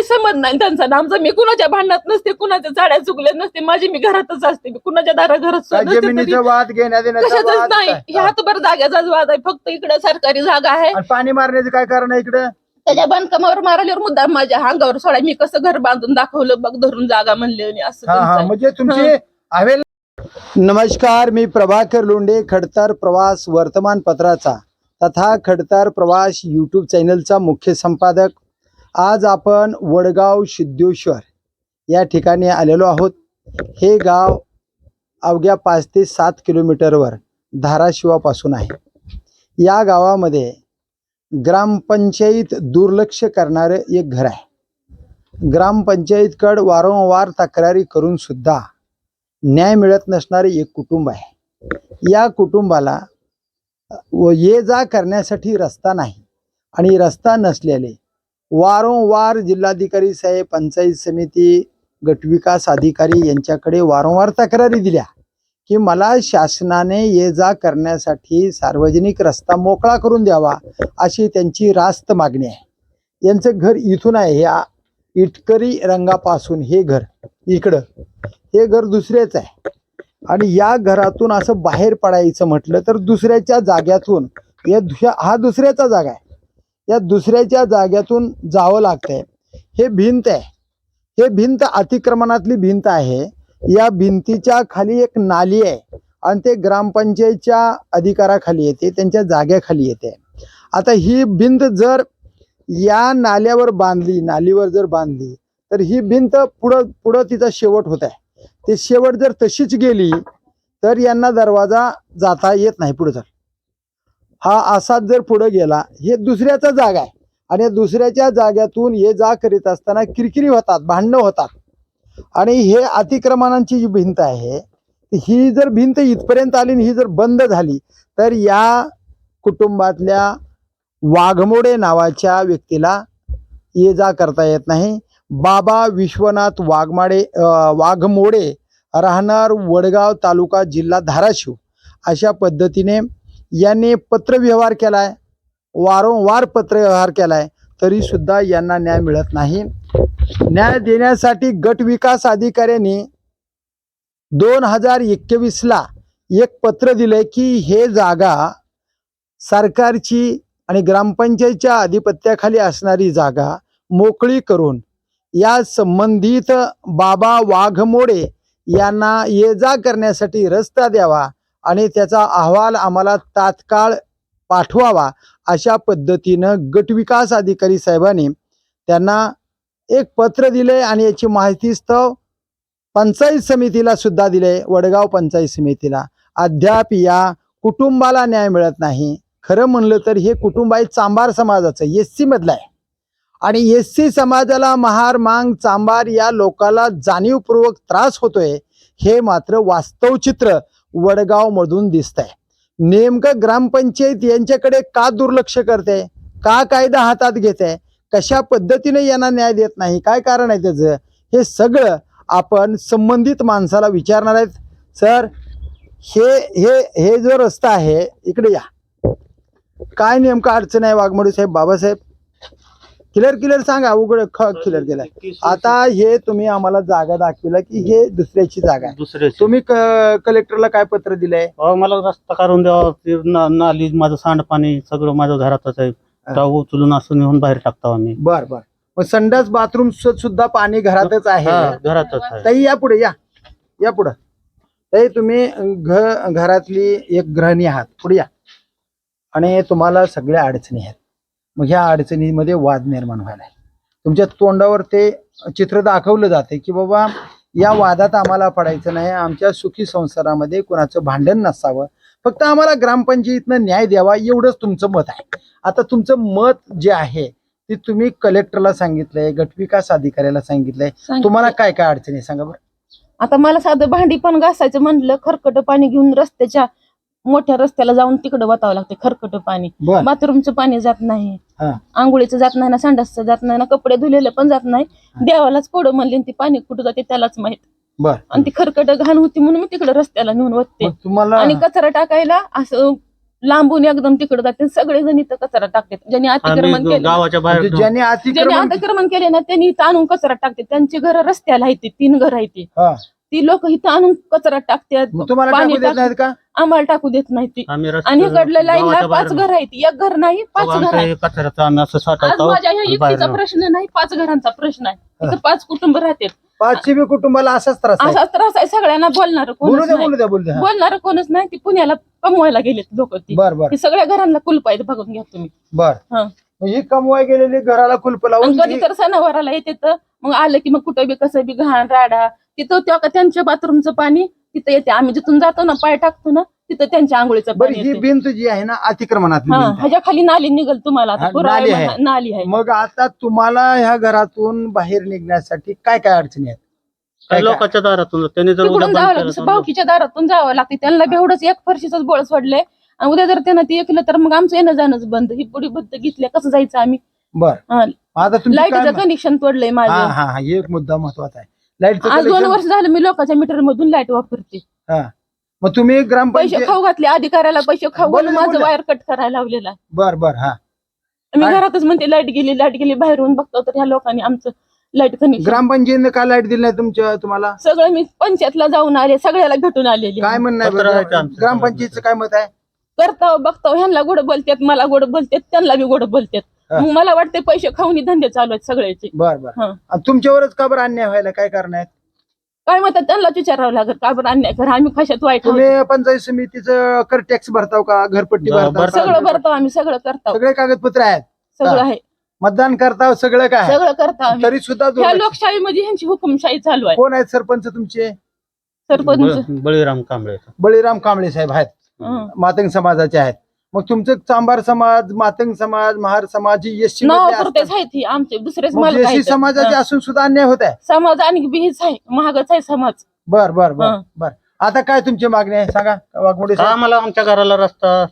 काही समज नाही त्यांचा आणि आमचा मी कुणाच्या भांडणात नसते कुणाच्या चाड्या चुकल्या नसते माझी मी घरातच असते. मी कुणाच्या दारा घरात सुद्धा काय नसते. तरी जमिनीचा वाद कशाचाच वाद नाही. काय? ह्या हातभर जाग्याचाच वाद आहे. फक्त इकडे सरकारी जागा आहे. आणि पाणी मारण्याचं काय कारण आहे इकडं? त्याच्या बांधकामावर मारल्यावर मुद्दा माझ्या अंगावर सोडा. मी कसं घर बांधून दाखवलं बघ धरून जागा म्हणले आणि असं हा हा. त्यांचं. म्हणजे तुमची हवेल नमस्कार मी प्रभाकर लोंढे खडतर प्रवास वर्तमानपत्राचा तथा खडतर प्रवास यूट्यूब चॅनलचा मुख्य संपादक. आज आपण वडगाव सिद्धेश्वर या ठिकाणी आलेलो आहोत. हे गाव अवघ्या पाच ते सात किलोमीटरवर धाराशिवापासून आहे. या गावामध्ये ग्रामपंचायत दुर्लक्ष करणारं एक घर आहे. ग्रामपंचायतकडं वारंवार तक्रारी करून सुद्धा न्याय मिळत नसणारे एक कुटुंब आहे. या कुटुंबाला व ये जा करण्यासाठी रस्ता नाही आणि रस्ता नसलेले वारंवार जिल्हाधिकारी साहेब पंचायत समिती गटविकास अधिकारी यांच्याकडे वारंवार तक्रारी दिल्या की मला शासनाने ये जा करण्यासाठी सार्वजनिक रस्ता मोकळा करून द्यावा अशी त्यांची रास्त मागणी आहे. यांचं घर इथून आहे ह्या इटकरी रंगापासून हे घर इकडं. हे घर दुसरेच आहे. आणि या घरातून असं बाहेर पडायचं म्हटलं तर दुसऱ्याच्या जाग्यातून या हा दुसऱ्याचा जागा आहे. या दुसऱ्याच्या जाग्यातून जावं लागतंय. हे भिंत आहे. हे भिंत अतिक्रमणातली भिंत आहे. या भिंतीच्या खाली एक नाली आहे आणि ते ग्रामपंचायतच्या अधिकाराखाली येते त्यांच्या जाग्याखाली येते. आता ही भिंत जर या नाल्यावर बांधली नालीवर जर बांधली तर ही भिंत पुढं पुढं तिचा शेवट होत आहे ते शेवट जर तशीच गेली तर यांना दरवाजा जाता येत नाही पुढे जर हा असाच जर पुढे गेला हे दुसऱ्याचा जागा आहे. आणि दुसऱ्याच्या जाग्यातून ये जा करीत असताना किरकिरी होतात भांडणं होतात. आणि हे अतिक्रमणांची जी भिंत आहे ही जर भिंत इथपर्यंत आली आणि ही जर बंद झाली तर या कुटुंबातल्या वाघमोडे नावाच्या व्यक्तीला ये जा करता येत नाही. बाबा विश्वनाथ वाघमाडे वाघमोडे राहणार वडगाव तालुका जिल्हा धाराशिव. अशा पद्धतीने यांनी पत्रव्यवहार केलाय वारंवार पत्रव्यवहार केला तरी सुद्धा यांना न्याय मिळत नाही. न्याय देण्यासाठी गट विकास अधिकाऱ्यांनी दोन हजार एकवीसला एक पत्र दिलंय की हे जागा सरकारची आणि ग्रामपंचायतच्या अधिपत्याखाली असणारी जागा मोकळी करून या संबंधित बाबा वाघमोडे यांना ये जा करण्यासाठी रस्ता द्यावा आणि त्याचा अहवाल आम्हाला तात्काळ पाठवावा अशा पद्धतीनं गटविकास अधिकारी साहेबांनी त्यांना एक पत्र दिले आणि याची माहितीस्तव पंचायत समितीला सुद्धा दिले वडगाव पंचायत समितीला. अद्याप या कुटुंबाला न्याय मिळत नाही. खरं म्हणलं तर हे कुटुंब आहे चांभार समाजाचं एस सी मधलं आहे. आणि एस सी समाजाला महार मांग चांभार या लोकाला जाणीवपूर्वक त्रास होतोय हे मात्र वास्तव चित्र वडगाव मधून आहे नेमकं ग्रामपंचायत यांच्याकडे का दुर्लक्ष करते? का कायदा हातात घेते? कशा पद्धतीने यांना न्याय देत नाही? काय कारण आहे त्याचं? हे सगळं आपण संबंधित माणसाला विचारणार आहेत. सर हे हे हे जो रस्ता आहे इकडे या. काय नेमकं अडचण आहे वाघमोडी साहेब बाबासाहेब? क्लिअर क्लिअर सांगा उघड क्लिअर केलाय आता हे तुम्ही आम्हाला जागा दाखविला की हे दुसऱ्याची जागा आहे. दुसरे तुम्ही कलेक्टरला काय पत्र दिलंय? मला रस्ता काढून द्यावा ते ना- नाली माझं सांडपाणी सगळं माझ्या घरातच आहे. उचलून असं नेऊन बाहेर टाकतो आम्ही. बर बर. मग संडास बाथरूम सुद्धा पाणी घरातच आहे. हा, घरातच आहे. ताई या पुढे या. या पुढं. ताई तुम्ही घ घरातली एक गृहिणी आहात. पुढे या. आणि तुम्हाला सगळ्या अडचणी आहेत. मग ह्या अडचणीमध्ये वाद निर्माण व्हायला. तुमच्या तोंडावर ते चित्र दाखवलं जाते की बाबा या वादात आम्हाला पडायचं नाही आमच्या सुखी संसारामध्ये कुणाचं भांडण नसावं. फक्त आम्हाला ग्रामपंचायतीनं न्याय द्यावा एवढंच तुमचं मत आहे. आता तुमचं मत जे आहे ते तुम्ही कलेक्टरला सांगितलंय गटविकास अधिकाऱ्याला सांगितलंय. सांगितलं. तुम्हाला काय काय अडचणी सांगा बरं. आता मला साधं भांडी पण घासायचं म्हणलं खरकट पाणी घेऊन रस्त्याच्या मोठ्या रस्त्याला जाऊन तिकडे वतावं लागते खरकट पाणी. बर. बाथरूमचं पाणी जात नाही. हा. आंघोळीचं जात नाही ना संडासचं जात नाही ना कपडे धुलेलं पण जात नाही. देवालाच कोडं म्हणले आणि ती पाणी कुठं जाते त्यालाच माहीत. बर. आणि ती खरकट घाण होती म्हणून मी तिकडे रस्त्याला नेऊन वतते. मग तुम्हाला आणि कचरा टाकायला असं लांबून एकदम तिकडे जाते. सगळे जण इथं कचरा टाकतात. ज्यांनी अतिक्रमण आम्ही केलं गावाच्या बाहेर म्हणजे ज्यांनी ज्यांनी अतिक्रमण अतिक्रमण केले ना त्यांनी इथं आणून कचरा टाकते. त्यांची घर रस्त्याला आहेत ती, तीन घर आहेत ती. हा. ती लोक इथं आणून कचरा टाकतात मग तुम्हाला पाणी टाकू देत टाक- नाहीत का? आम्हाला टाकू देत नाही ती आम्ही रस्ते- आणि इकडल्या लाईनला गावाच्या पाच बाहेर घर आहेत. एक घर नाही पाच घर आमचं आहेत. हे कचऱ्याचं आम्ही असं आज साठवतो. माझ्या ह्या आणि बाहेर एकटीचा नेऊ. प्रश्न नाही पाच घरांचा प्रश्न आहे. इथं पाच कुटुंब राहतात. पाचशे बी कुटुंबाला असाच त्रास आहे. असा त्रास आहे. सगळ्यांना बोलणार बोलू कोणच द्या नाही. बोलू द्या बोलू द्या हा. बोलणार कोणच नाही. ती पुण्याला कमवायला गेलेत लोक ती. बर बर. ती सगळ्या घरांना कुलप आहेत बघून घ्या तुम्ही. बर. हा. मग ही कमवाय गेलेली घराला कुलप आणि लावून कधी तर सणावाराला येते तर मग आलं की मग कुठं बी कसं बी घाण राडा तिथं त्या त्यांच्या बाथरूमचं पाणी तिथं येते. आम्ही जिथून जातो ना पाय टाकतो ना तिथं त्यांच्या आंघोळीचं बरं पाणी ही येते. भिंत जी आहे ना अतिक्रमणातली हा भिंत. आहे. ह्याच्या खाली नाली निघल तुम्हाला आता. हा, पुरावा नाली आहे आहे. म्हणा, नाली आहे. मग आता तुम्हाला ह्या घरातून बाहेर निघण्यासाठी काय काय अडचणी आहेत? काय काही काय? लोकांच्या दारातून? त्यांनी जर उद्या तिकडून बंद जावं केलं लागतं तर भावकीच्या दारातून जावं लागते. त्यांना बेवढंच एक फरशीच बोळ सोडलंय. आणि उद्या जर त्यानं ते केलं तर मग आमचं येणं जाणंच बंद. ही पुढे बद्द घेतल्या कसं जायचं आम्ही? बर. हा. आता काय लाईटीचं म्हण- कनेक्शन तोडलंय हा माझं. हा हा हे. एक मुद्दा महत्त्वाचा आहे. लाईटचं आज दोन वर्ष झालं मी लोकांच्या मीटर मधून लाइट वापरते हा. मग तुम्ही पैसे ग्रामपंचायत खाऊ घातले अधिकाऱ्याला पैसे खाऊ बोला घालून माझं बोला. वायर कट करायला लावलेला आहे. बर बर हा मी काय? घरातच म्हणते लाइट गेली लाइट गेली बाहेरून बघतो तर ह्या लोकांनी आमचं लाइट कनेक्शन ग्रामपंचायतीने का लाइट दिली नाही तुमच्या तुम्हाला सगळं मी पंचायतला जाऊन आले सगळ्याला भेटून आलेले काय म्हणणं आहे पत्र बरं? आहे ते आमचं. ग्रामपंचायतीचं काय मत आहे करताव बघताव ह्यांना गोड बोलतात मला गोड बोलतात त्यांना बी गोड बोलतात. मग मला वाटते पैसे खाऊन धंदे चालू आहेत सगळ्याचे. बर बर. हा. आणि तुमच्यावरच का बरं अन्याय व्हायला काय कारण आहे काय म्हणतात त्यांनाच विचारावं लागत का बरं अन्याय करा? आम्ही कशात वाईट आहोत? तुम्ही पंचायत समितीचं कर टॅक्स भरताव का? घरपट्टी बर- भरताव? सगळं करतो आम्ही सगळं करतो सगळे कागदपत्र आहेत? सगळं आहे. मतदान करताव सगळं काय? सगळं करतो आम्ही. तरी सुद्धा ह्या दुर्लक्ष. लोकशाहीमध्ये ह्यांची हुकुमशाही चालू आहे. कोण आहेत सरपंच तुमचे? सरपंच. बळ- बळीराम कांबळे. बळीराम कांबळे साहेब आहेत. हं. मातंग समाजाचे आहेत. मग तुमचं चांभार समाज मातंग समाज महार समाज एससी नावापुरतेच आहेत ही आमचे दुसरेच मालक एससी आहेत. समाजाचे हं. असून सुद्धा अन्याय होत आहे? समाज आणि बीच आहे महागच आहे समाज. बर बर बर हं. बर. आता काय तुमची मागणी आहे? सांगा वाघमोडे का साहेब. आम्हाला आमच्या घराला रस्ता.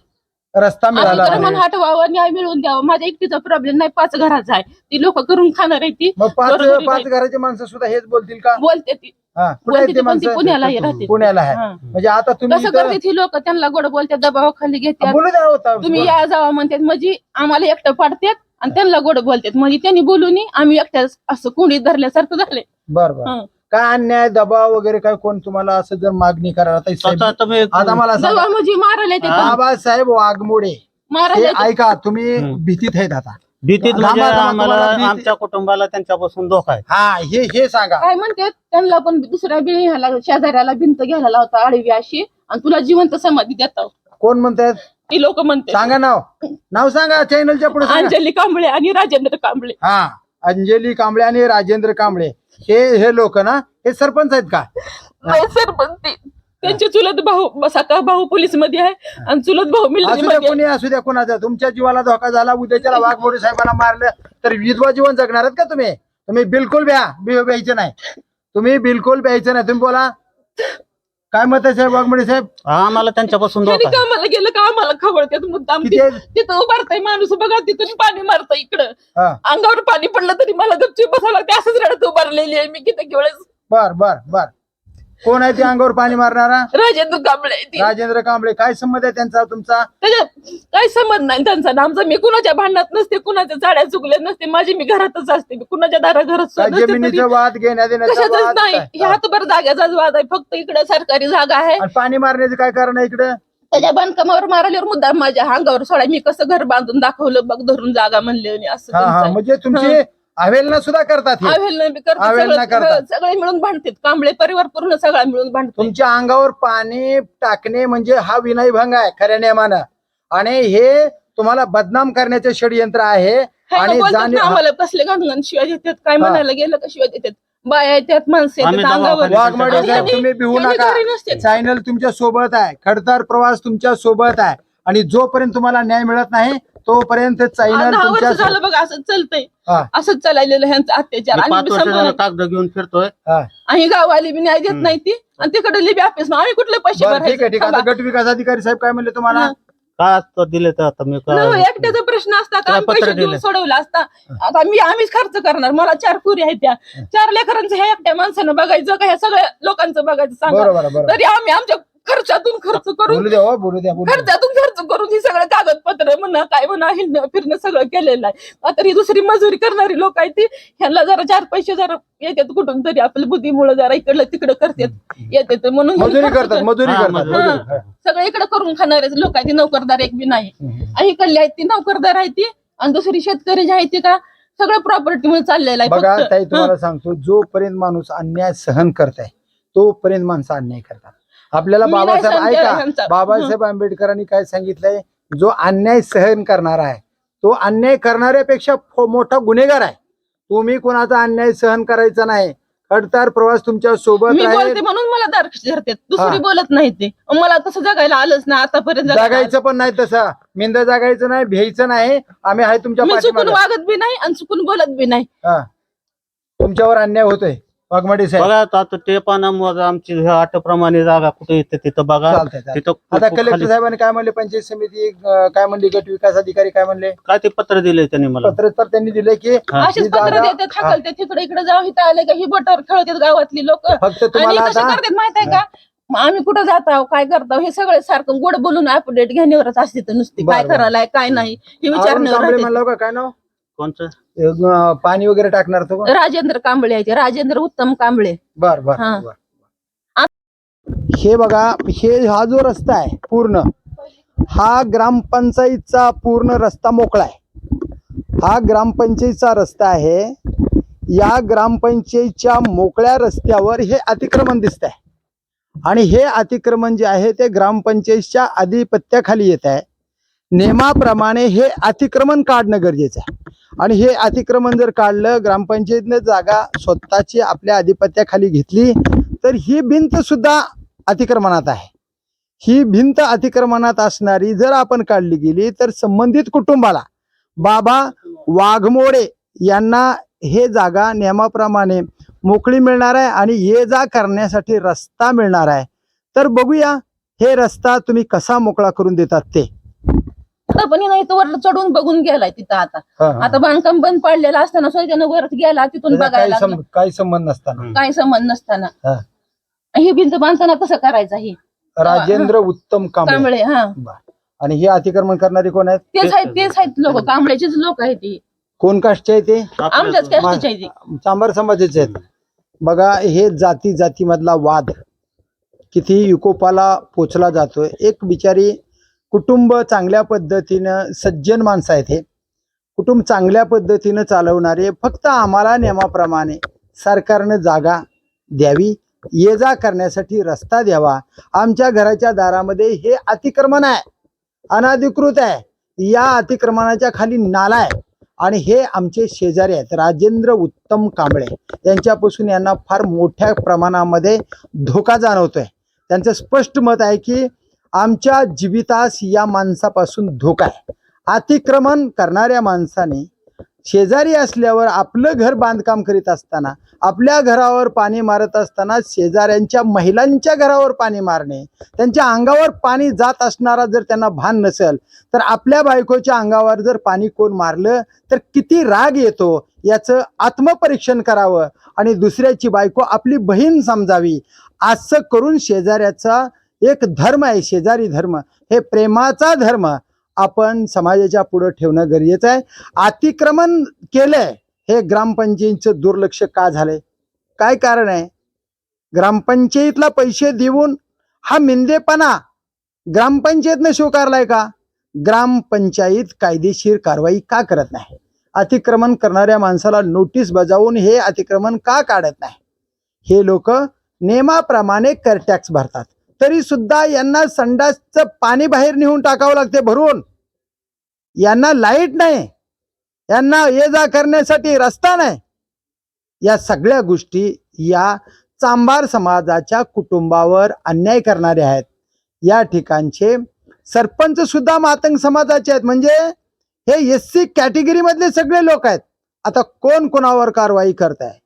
रस्ता मिळाला. अतिक्रमण. हटवावं न्याय मिळवून द्यावं. माझ्या एकटीचा प्रॉब्लेम नाही पाच घराचा आहे. ती लोक करून खाणार आहे ती. मग पाच बरोबर आहे. पाच. घराचे माणसं सुद्धा हेच बोलतील का? बोलते ती. हा कुठे आहेत ते माणसं? पुण्याला राहते पुण्याला आहे. हं. म्हणजे आता तुम्ही कसं इथं- करते ती लोक? त्यांना गोड बोलतात दबावाखाली घेतात बोलू द्या होता तुम्ही या जावा म्हणतात म्हणजे आम्हाला एकटं पाडतात आणि त्यांना गोड बोलतात. म्हणजे त्यांनी बोलून आम्ही एकट्या असं कोणी धरल्यासारखं झाले बर बर. हं. काय अन्याय दबाव वगैरे काय कोण तुम्हाला असं जर मागणी करायला साहेब आता तुम्ही आता मला सांगा. दबा म्हणजे मारायला येते बाबासाहेब वाघमोडे. मारायला हे येते. ऐका तुम्ही हं. भीतीत आहेत आता. भीतीत म्हणजे आम्हाला आमच्या कुटुंबाला त्यांच्यापासून धोका आहे. हा हे हे सांगा. काय म्हणते? त्यांना पण दुसऱ्या बी ह्याला शेजाऱ्याला भिंत घ्यायला लावता आडवी अशी आणि तुला जिवंत समाधी देता कोण म्हणतात? ती लोक म्हणते सांगा नाव. नाव सांगा चॅनलच्या पुढे सांगा. अंजली कांबळे आणि राजेंद्र कांबळे. हा अंजली कांबळे आणि राजेंद्र कांबळे. हे हे लोक ना हे सरपंच आहेत का? नाही सरपंच ते त्यांचे चुलत भाऊ सका भाऊ पोलीसमध्ये आहे आणि चुलत भाऊ असू द्या मध्ये कोणी असू द्या कोणाचा. तुमच्या जीवाला धोका झाला उद्याच्याला वाघमोडे साहेबांना मारलं तर विधवा जीवन जगणार आहेत का तुम्ही? तुम्ही बिलकुल ब्या बि- ब्यायचं नाही. तुम्ही बिलकुल ब्यायचं नाही. तुम्ही बोला. काय मत आहे साहेब वाघमोडे साहेब? आम्हाला त्यांच्यापासून त्यांनी धोका आहे. कामाला गेलं का? आम्हाला खवळतात मुद्दाम. किती? ती- आहेत? तिथं उभारताय माणूस बघा तिथून पाणी मारतं इकडं. हा. अंगावर पाणी पडलं तरी मला गपचूप बसावं लागते असंच रडत उभारलेली आहे मी किती वेळेस. बर बर बर. कोण आहे ते अंगावर पाणी मारणारा? राजेंद्र कांबळे ती. राजेंद्र कांबळे. काय संमत आहे त्यांचा तुमचा? त्याच्यात काही संबंध नाही त्यांचा. आणि आमचा मी कुणाच्या भांडणात नसते कुणाच्या चाड्या चुकल्या नसते माझी मी घरातच असते. मी कुणाच्या दारा घरात काय सुद्धा नसते तरी. जमिनीचा वाद घेण्या देण्याचा कशाचाच वाद नाही. काय? ह्या हातभर जाग्याचाच वाद आहे. फक्त इकडे सरकारी जागा आहे. आणि पाणी मारण्याचं काय कारण आहे इकडं? त्याच्या बांधकामावर मारल्यावर मुद्दा माझ्या अंगावर सोडा. मी कसं घर बांधून दाखवलं बघ धरून जागा म्हणले आणि असं हा हा. त्यांचं. म्हणजे तुमची अवेलना सुद्धा करतात हे. अवेलना बी करतात, अवेलना सगळं- करतात. सगळं- सगळे मिळून भांडतात कांबळे परिवार पूर्ण सगळा मिळून भांडतो तुमच्या अंगावर पाणी टाकणे म्हणजे हा विनयभंग आहे खऱ्या नियमानं. आणि हे तुम्हाला बदनाम करण्याचे षडयंत्र आहे. आणि जाणीव आम्हाला कसले घालून शिवाय देतात? काय हा. म्हणायला गेलं का शिवाय देतात? बाया येतात माणसं आम्ही येतात अंगावर. दवाखान्यात वाघमारे आणि साहेब यांनी- तुम्ही भिवू नका. घरी नसते. चॅनल तुमच्यासोबत आहे. खडतर प्रवास तुमच्यासोबत आहे. आणि जोपर्यंत तुम्हाला न्याय मिळत नाही तोपर्यंत दहा तुमच्या झालं बघा असंच चालतंय. हा. असंच चाललेलं ह्यांचा अत्याचार. मी आणि पाच बी वर्ष सांभाळून- झालं कागद घेऊन फिरतोय. हा. आणि गाववाली बी न्याय देत. नाही ती. आणि तिकडे लिबी ऑफिस आम्ही कुठले पैसे बरं ठीक आहे ठीक आहे. भरायचे आता गट विकास अधिकारी साहेब काय म्हणले तुम्हाला? हा. का तर दिले तर आता मी काय एकट्याचा प्रश्न असता. आम्ही पत्र पैसे देऊन. सोडवला असता. आता मी आम्हीच खर्च करणार. मला चार पुरी आहेत त्या. चार लेकरांचं ह्या एकट्या माणसानं बघायचं का? ह्या सगळ्या लोकांचं बघायचं सांगा. बरोबर आहे, बरोबर तरी आम्ही आमच्या खर्चातून खर्च करून बोलू द्या हो, बोलू द्या बोलू द्या. खर्चातून खर्च करून ही सगळं कागदपत्र म्हणा काय म्हणा हिंडणं फिरणं सगळं केलेलं आहे आता ही दुसरी मजुरी करणारी लोक आहेत ती ह्यांना जरा चार पैसे जरा येतात कुठून तरी आपल्या बुद्धीमुळे जरा इकडलं तिकडं करतात येतात म्हणून मजुरी करतात मजुरी हा, करतात मजुरी. मजुरी. हा. सगळं इकडे करून खाणारे लोक आहेत ती नोकरदार एक बी नाही हम्म. आणि इकडली आहेत ती नोकरदार आहे ती आणि दुसरी शेतकरी जी आहे ती का सगळं प्रॉपर्टीमुळे चाललेलं आहे बघा फक्त. ताई तुम्हाला सांगतो जोपर्यंत माणूस अन्याय सहन करताय तोपर्यंत माणसं अन्याय करतात आपल्याला मी नाही बाबासाहेब ऐका. बाबासाहेब आंबेडकरांनी काय सांगितलंय? जो अन्याय सहन करणारा आहे तो अन्याय करणाऱ्यापेक्षा फो- मोठा गुन्हेगार आहे. तुम्ही कोणाचा अन्याय सहन करायचा नाही. खडतार प्रवास तुमच्यासोबत मी राहील. बोलते म्हणून मला धरतात? दुसरी हा. बोलत नाही ते. मला तसं जगायला आलंच ना आतापर्यंत जगायला जागायचं पण नाही तसं. मिंद जागायचं नाही भ्यायचं नाही. आम्ही आहे तुमच्या मी चुकून पाठीमागे वागत बी नाही आणि चुकून बोलत बी नाही. तुमच्यावर अन्याय होतोय. वाघमाडी साहेब. बघा आता ते पानामुळे आमची ह्या अटप्रमाणे जागा कुठे येते तिथं बघा. चालतंय चालतंय. तिथं आता खूप कलेक्टर खाली- साहेबांनी काय म्हणले? पंचायत समिती अं, काय म्हणली? गट विकास अधिकारी काय म्हणले? काय ते पत्र दिले त्यांनी मला. पत्र तर त्यांनी दिले की हा. अशीच पत्र जागा- देतात हाकलते तिकडे इकडे जाऊ इथं आले का? ही बोटावर खेळतात गावातली लोक. आणि फक्त तुम्हाला कसे आता करतात माहीत आहे का? मग आम्ही कुठं जात आहोत काय करतो हे सगळे सारखं गोड बोलून अपडेट घेण्यावरच असते तर नुसती. बरं, काय बरं. करायला काय नाही? हे अरुण विचारण्यावर कांबळे राहते. म्हणलं का काय नाव? कोणचं? अं, पाणी वगैरे टाकणार तो का? राजेंद्र कांबळे आहे ते. राजेंद्र उत्तम कांबळे. बर बर हा. बर. हे बघा हे हा जो रस्ता आहे पूर्ण हा ग्रामपंचायतचा पूर्ण रस्ता मोकळा आहे. हा ग्रामपंचायतचा रस्ता आहे. या ग्रामपंचायतच्या मोकळ्या रस्त्यावर हे अतिक्रमण दिसत आहे आणि हे अतिक्रमण जे आहे ते ग्रामपंचायतच्या आधिपत्याखाली येत आहे. नियमाप्रमाणे हे अतिक्रमण काढणं गरजेचं आहे. आणि हे अतिक्रमण जर काढलं ग्रामपंचायतीनं जागा स्वतःची आपल्या आधिपत्याखाली घेतली तर ही भिंत सुद्धा अतिक्रमणात आहे. ही भिंत अतिक्रमणात असणारी जर आपण काढली गेली तर संबंधित कुटुंबाला बाबा वाघमोडे यांना हे जागा नियमाप्रमाणे मोकळी मिळणार आहे आणि ये जा करण्यासाठी रस्ता मिळणार आहे. तर बघूया हे रस्ता तुम्ही कसा मोकळा करून देतात ते. आता पण नाही तो वर चढून बघून गेलाय तिथं आता. आता बांधकाम बंद पडलेलं असताना सोयीनं वर गेला तिथून त्याचा काही बघायला लागला. सं- काही संबंध नसताना. काही संबंध नसताना. हा. ही भिंत बांधताना कसं करायचं ही? राजेंद्र उत्तम कांबळे. कांबळे हा. आणि हे अतिक्रमण करणारे कोण आहेत? तेच आहेत तेच आहेत लोक. कांबळेचेच लोक आहेत ती कोण काष्टचे आहे ते? आमच्याच आपल्या- कष्टाचे आहे ती चांभार समाजाचे आहेत. बघा हे जाती जातीमधला वाद किती युकोपाला पोचला जातोय. एक बिचारी कुटुंब चांगल्या पद्धतीनं सज्जन माणसं आहेत हे. कुटुंब चांगल्या पद्धतीनं चालवणारे फक्त आम्हाला नियमाप्रमाणे सरकारनं जागा द्यावी ये जा करण्यासाठी रस्ता द्यावा. आमच्या घराच्या दारामध्ये हे अतिक्रमण आहे अनाधिकृत आहे. या अतिक्रमणाच्या खाली नाला आहे आणि हे आमचे शेजारी आहेत. राजेंद्र उत्तम कांबळे यांच्यापासून यांना फार मोठ्या प्रमाणामध्ये धोका जाणवतोय. त्यांचं स्पष्ट मत आहे की आमच्या जीवितास या माणसापासून धोका आहे. अतिक्रमण करणाऱ्या माणसाने शेजारी असल्यावर आपलं घर बांधकाम करीत असताना आपल्या घरावर पाणी मारत असताना शेजाऱ्यांच्या महिलांच्या घरावर पाणी मारणे त्यांच्या अंगावर पाणी जात असणारा जर त्यांना भान नसेल तर आपल्या बायकोच्या अंगावर जर पाणी कोण मारलं तर किती राग येतो याचं आत्मपरीक्षण करावं आणि दुसऱ्याची बायको आपली बहीण समजावी. असं करून शेजाऱ्याचा एक धर्म आहे शेजारी धर्म. हे प्रेमाचा धर्म आपण समाजाच्या पुढे ठेवणं गरजेचं आहे. अतिक्रमण केलंय हे ग्रामपंचायतीचं दुर्लक्ष का झालंय? काय कारण आहे? ग्रामपंचायतीला पैसे देऊन हा मिंदेपणा ग्रामपंचायतनं स्वीकारलाय का? ग्रामपंचायत कायदेशीर कारवाई का करत नाही? अतिक्रमण करणाऱ्या माणसाला नोटीस बजावून हे अतिक्रमण का काढत नाही? हे लोक नियमाप्रमाणे कर टॅक्स भरतात. तरी सुद्धा यांना संडासचं पाणी बाहेर नेऊन टाकावं लागते भरून. यांना लाइट नाही. यांना ये जा करण्यासाठी रस्ता नाही. या सगळ्या गोष्टी या चांभार समाजाच्या कुटुंबावर अन्याय करणारे आहेत. या ठिकाणचे सरपंच सुद्धा मातंग समाजाचे आहेत. म्हणजे हे एस सी कॅटेगरीमधले सगळे लोक आहेत. आता कोण कोणावर कारवाई करत आहे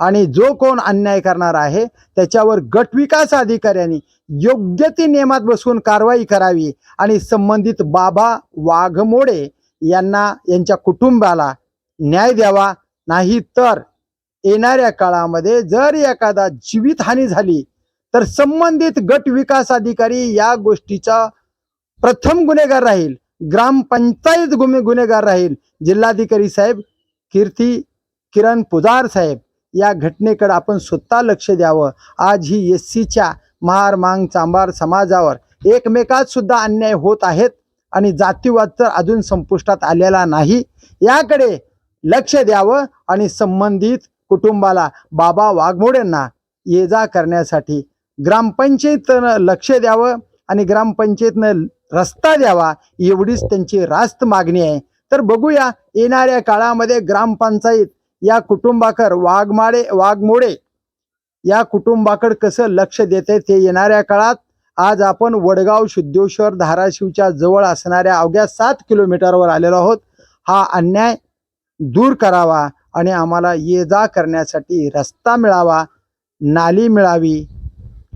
आणि जो कोण अन्याय करणार आहे त्याच्यावर गट विकास अधिकाऱ्यांनी योग्य ती नियमात बसवून कारवाई करावी. आणि संबंधित बाबा वाघमोडे यांना यांच्या कुटुंबाला न्याय द्यावा. नाही तर येणाऱ्या काळामध्ये जर एखादा जीवितहानी झाली तर संबंधित गट विकास अधिकारी या गोष्टीचा प्रथम गुन्हेगार राहील. ग्रामपंचायत गुन्हेगार राहील. जिल्हाधिकारी साहेब कीर्ती किरण पुजार साहेब. या घटनेकडे आपण स्वतः लक्ष द्यावं. आज ही एस सीच्या महार मांग चांबार समाजावर एकमेकात सुद्धा अन्याय होत आहेत आणि जातीवाद तर अजून संपुष्टात आलेला नाही. याकडे लक्ष द्यावं आणि संबंधित कुटुंबाला बाबा वाघमोडेंना ये जा करण्यासाठी ग्रामपंचायतनं लक्ष द्यावं आणि ग्रामपंचायतनं रस्ता द्यावा एवढीच त्यांची रास्त मागणी आहे. तर बघूया येणाऱ्या काळामध्ये ग्रामपंचायत या कुटुंबाकर वाघमाडे वाघमोडे या कुटुंबाकडे कसं लक्ष देते ते येणाऱ्या काळात आज आपण वडगाव शुद्धेश्वर धाराशिवच्या जवळ असणाऱ्या अवघ्या सात किलोमीटरवर आलेलो आहोत. हा अन्याय दूर करावा आणि आम्हाला ये जा करण्यासाठी रस्ता मिळावा नाली मिळावी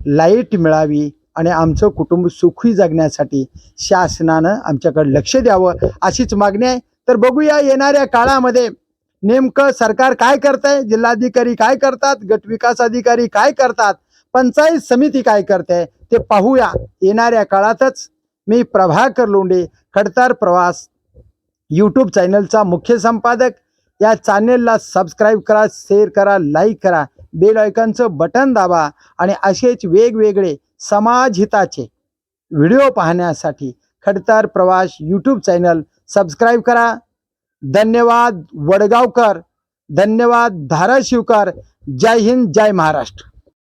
लाइट मिळावी आणि आमचं कुटुंब सुखी जगण्यासाठी शासनानं आमच्याकडे लक्ष द्यावं अशीच मागणी आहे. तर बघूया येणाऱ्या काळामध्ये नेमकं सरकार काय करतंय? जिल्हाधिकारी काय करतात? गट विकास अधिकारी काय करतात? पंचायत समिती काय करते? ते पाहूया येणाऱ्या काळातच. मी प्रभाकर लोंडे खडतर प्रवास यूट्यूब चॅनलचा मुख्य संपादक. या चॅनेलला सबस्क्राईब करा शेअर करा लाईक करा. बेल आयकॉनचं बटन दाबा आणि असेच वेगवेगळे समाजहिताचे व्हिडिओ पाहण्यासाठी खडतर प्रवास यूट्यूब चॅनल सबस्क्राईब करा. धन्यवाद वडगावकर. धन्यवाद धाराशिवकर. जय हिंद जय महाराष्ट्र.